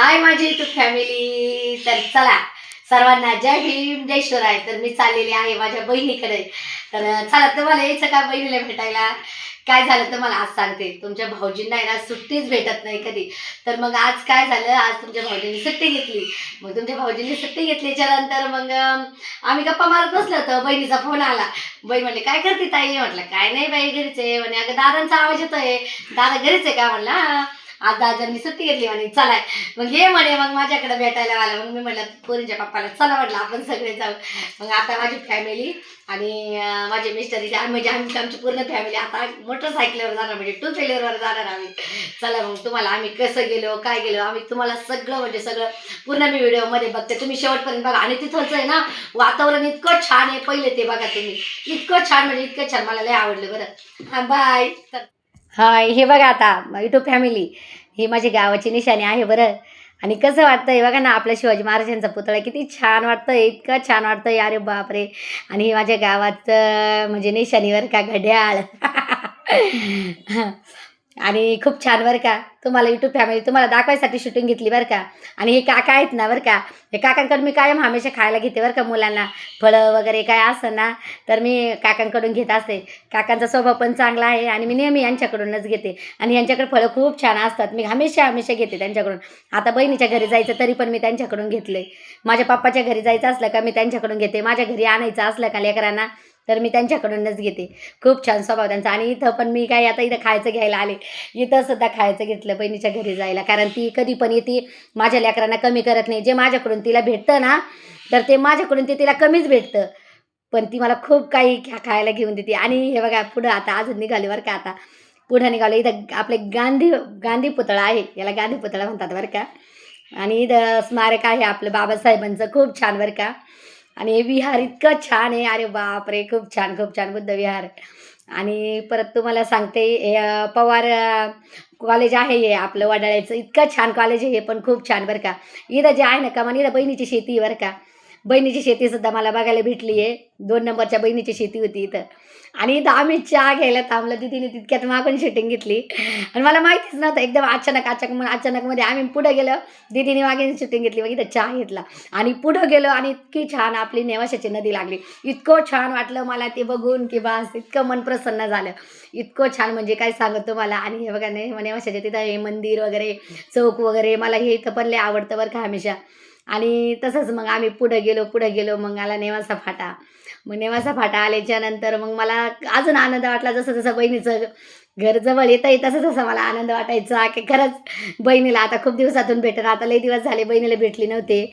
हाय माझी YouTube family तर चला सर्वांना जय भीम जय शिवराय. तर मी चाललेली आहे माझ्या बहिणीकडे. तर चला तुम्हाला यायचं का बहिणीला भेटायला? काय झालं तर मला आज सांगते. तुमच्या भाऊजींना आहे ना सुट्टीच भेटत नाही कधी. तर मग आज काय झालं? आज तुमच्या भाऊजींनी सुट्टी घेतली. मग तुमच्या भाऊजींनी सुट्टी घेतल्याच्या नंतर मग आम्ही गप्पा मारत बसलो होतो. बहिणीचा फोन आला. बहीण म्हणले काय करते ताई? म्हटलं काय नाही बाई घरीच आहे. म्हणे अगं दादांचा आवाज येतोय. दादा घरीच आहे का? म्हणला "हा." आज दादांनी सुट्टी घेतली म्हणे चला. मग हे म्हणे मग माझ्याकडे भेटायला आला. मग मी म्हटलं पोरींच्या पप्पाला चला म्हटलं आपण सगळे जाऊ. मग आता माझी फॅमिली आणि माझे मिस्टर आम्ही- म्हणजे आमची आमची पूर्ण फॅमिली आता मोटरसायकलवर जाणार म्हणजे टू व्हीलरवर जाणार आम्ही. चला मग तुम्हाला आम्ही कसं गेलो काय गेलो आम्ही तुम्हाला सगळं म्हणजे सगळं पूर्ण मी व्हिडिओमध्ये बघते. तुम्ही शेवटपर्यंत बघा. आणि तिथंच आहे ना वातावरण इतकं छान आहे पहिले ते बघा तुम्ही. इतकं छान म्हणजे इतकं छान. मला लय आवडलं बरं. हा बाय हाय हे बघा आता युट्यूब फॅमिली ही माझी गावाची निशाणी आहे बरं. आणि कसं वाटतंय बघा ना आपल्या शिवाजी महाराजांचा पुतळा किती छान वाटतंय इतकं छान वाटतंय. अरे बापरे! आणि ही माझ्या गावाचं म्हणजे निशाणीवर का घड्याळ. आणि खूप छान बरं का. तुम्हाला युट्यूब फॅमिली तुम्हाला दाखवायसाठी शूटिंग घेतली बरं का. आणि हे काका आहेत ना बरं का. हे काकांकडून मी कायम हमेशा खायला घेते बरं का मुलांना. फळं वगैरे काय असं ना तर मी काकांकडून घेत असते. काकांचा स्वभाव पण चांगला आहे आणि मी नेहमी यांच्याकडूनच घेते. आणि यांच्याकडे फळं खूप छान असतात. मी हमेशा हमेशा घेते त्यांच्याकडून. आता बहिणीच्या घरी जायचं तरी पण मी त्यांच्याकडून घेतले माझ्या पप्पाच्या घरी जायचं असलं का मी त्यांच्याकडून घेते. माझ्या घरी आणायचं असलं का लेकरांना. तर मी त्यांच्याकडूनच घेते. खूप छान स्वभाव त्यांचा. आणि इथं पण मी काय आता इथं खायचं घ्यायला आले. इथं सुद्धा खायचं घेतलं बहिणीच्या घरी जायला. कारण ती कधी पण येते माझ्या लेकरांना कमी करत नाही. जे माझ्याकडून तिला भेटतं ना तर ते माझ्याकडून ते तिला कमीच भेटतं. पण ती मला खूप काही खायला घेऊन देते. आणि हे बघा पुढं आता अजून निघाले बरं का आता. पुढं निघालं. इथं आपले गांधी गांधी पुतळा आहे. याला गांधी पुतळा म्हणतात बरं का. आणि इथं स्मारक आहे आपलं बाबासाहेबांचं. खूप छान बरं का. आणि हे विहार इतकं छान आहे. अरे बापरे खूप छान खूप छान बुद्ध विहार. आणि परत तुम्हाला सांगते हे, पवार कॉलेज आहे हे आपलं वडाळ्याचं. इतकं छान कॉलेज आहे हे पण खूप छान बरं का. इथं जे आहे ना का मग इथं बहिणीची शेती बरं का. बहिणीची शेतीसुद्धा मला बघायला भेटली आहे दोन नंबरच्या बहिणीची शेती होती इथं. आणि इथं आम्ही चहा घ्यायला थांबलं तिथे तितक्यात मागून शूटिंग घेतली. आणि मला माहितीच नव्हतं एकदम अचानक अचानक अचानकमध्ये आम्ही पुढं गेलो. दिदीने मागे शूटिंग घेतली मग इथं चहा घेतला. आणि पुढं गेलो आणि इतकी छान आपली नेवाशाची नदी लागली. इतकं छान वाटलं मला ते बघून की बास इतकं मन प्रसन्न झालं. इतकं छान म्हणजे काय सांगत तुम्हाला आणि हे बघा नाही नेवाशाच्या तिथं हे मंदिर वगैरे चौक वगैरे मला हे इथं पण लय आवडतं बरं का हमेशा. आणि तसंच मग आम्ही पुढं गेलो पुढं गेलो मग आला नेवासा फाटा. मग नेवासा फाटा आल्याच्यानंतर मग मला अजून आनंद वाटला जसं जसं बहिणीचं घर जवळ येतं आहे तसं तसं मला आनंद वाटायचा की खरंच बहिणीला आता खूप दिवसातून भेटणं आता लई दिवस झाले बहिणीला भेटली नव्हते.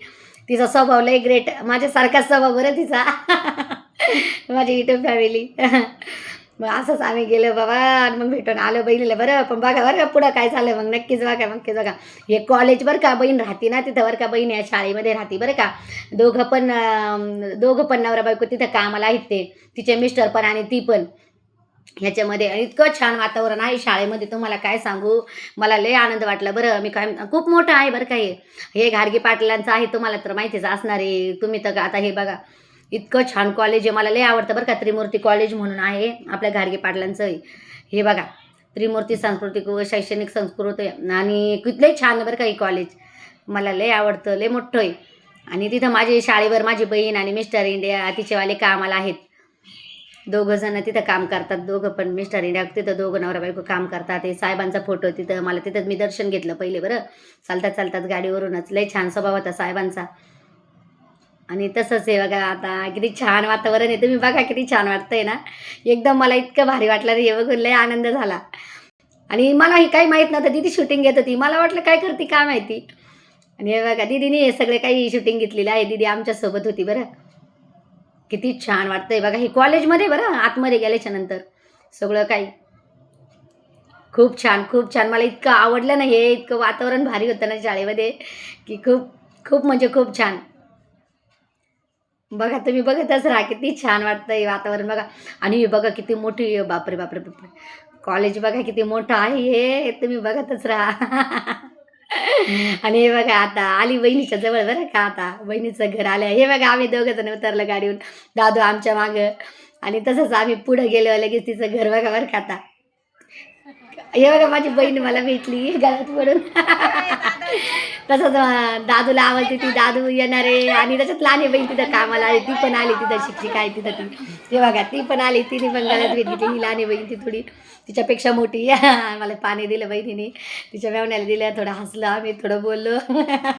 तिचा स्वभाव लई ग्रेट माझ्यासारखाच स्वभाव बरं तिचा. माझी युट्यूब फॅमिली मग असंच आम्ही गेलो बाबा आणि मग भेटून आलो बहिणीला बरं पण बघा बरं पुढं काय झालं मग नक्कीच बघा नक्कीच बघा. हे कॉलेज बरं का बहीण राहते ना तिथं बरं का बहीण या शाळेमध्ये राहते बरं का. दोघं पण दोघं पण नवरा बायको तिथं कामाला आहेत ते. तिचे मिस्टर पण आणि ती पण. ह्याच्यामध्ये आणि इतकं छान वातावरण आहे शाळेमध्ये तुम्हाला काय सांगू? मला लय आनंद वाटला. बरं मी काय खूप मोठं आहे बरं का हे. हे घाडगे पाटलांचं आहे तुम्हाला तर माहितीच असणार आहे. तुम्ही तर आता हे बघा इतकं छान कॉलेज आहे. मला लय आवडतं बरं का त्रिमूर्ती कॉलेज म्हणून आहे. आपल्या घारगे पाटलांचं आहे. हे बघा त्रिमूर्ती सांस्कृतिक व शैक्षणिक संस्कृत आहे. आणि कितलंही छान आहे बरं का हे कॉलेज मला लय आवडतं लय मोठं आहे. आणि तिथं माझी शाळेवर माझी बहीण आणि मिस्टर इंडिया तिचेवाले कामाला आहेत. दोघं जण तिथं काम करतात दोघं पण मिस्टर इंडिया तिथं दोघं नवरा बायको काम करतात. हे साहेबांचा फोटो तिथं मला तिथं मी दर्शन घेतलं पहिले बरं. चालतात चालतात गाडीवरूनच. लय छान स्वभाव होता साहेबांचा. आणि तसंच आहे बघा आता किती छान वातावरण आहे. तुम्ही बघा किती छान वाटतंय ना. एकदम मला इतकं भारी वाटलं हे बघून लय आनंद झाला. आणि मला हे काही माहीत नव्हतं दिदी शूटिंग घेत होती. मला वाटलं काय करते काय माहिती? आणि हे बघा दिदीने हे सगळे काही शूटिंग घेतलेलं आहे. दिदी आमच्यासोबत होती बरं. किती छान वाटतंय बघा. हे कॉलेजमध्ये बरं आतमध्ये गेल्याच्यानंतर. सगळं काही. खूप छान खूप छान. मला इतकं आवडलं ना हे इतकं वातावरण भारी होतं ना शाळेमध्ये. की खूप खूप म्हणजे खूप छान. बघा तुम्ही बघतच राहा किती छान वाटतंय वातावरण बघा. आणि हे बघा किती मोठी बापरे बापरे बापरे. कॉलेज बघा किती मोठं आहे हे तुम्ही बघतच राहा. आणि हे बघा आता आली बहिणीच्या जवळ बरं का आता. बहिणीचं घर आलं हे बघा आम्ही दोघं जण उतरलं गाडीहून दादू आमच्या मागं. आणि तसंच आम्ही पुढं गेलो लगेच तिचं घर बघा बरं का आता. हे बघा माझी बहीण मला भेटली गळ्यात पडून तसंच दादूला आवडते ती दादू येणार आहे. आणि त्याच्यात लहान बहीण तिथं कामाला आली ती पण आली तिथं शिक्षिका आहे तिथं ती. हे बघा ती पण आली तिने पण गळ्यात भेटली. ही लहान बहीण ती थोडी तिच्यापेक्षा मोठी. मला पाणी दिलं बहिणीने. तिच्या मेवण्याला दिलं थोडं हसलं आम्ही थोडं बोललो.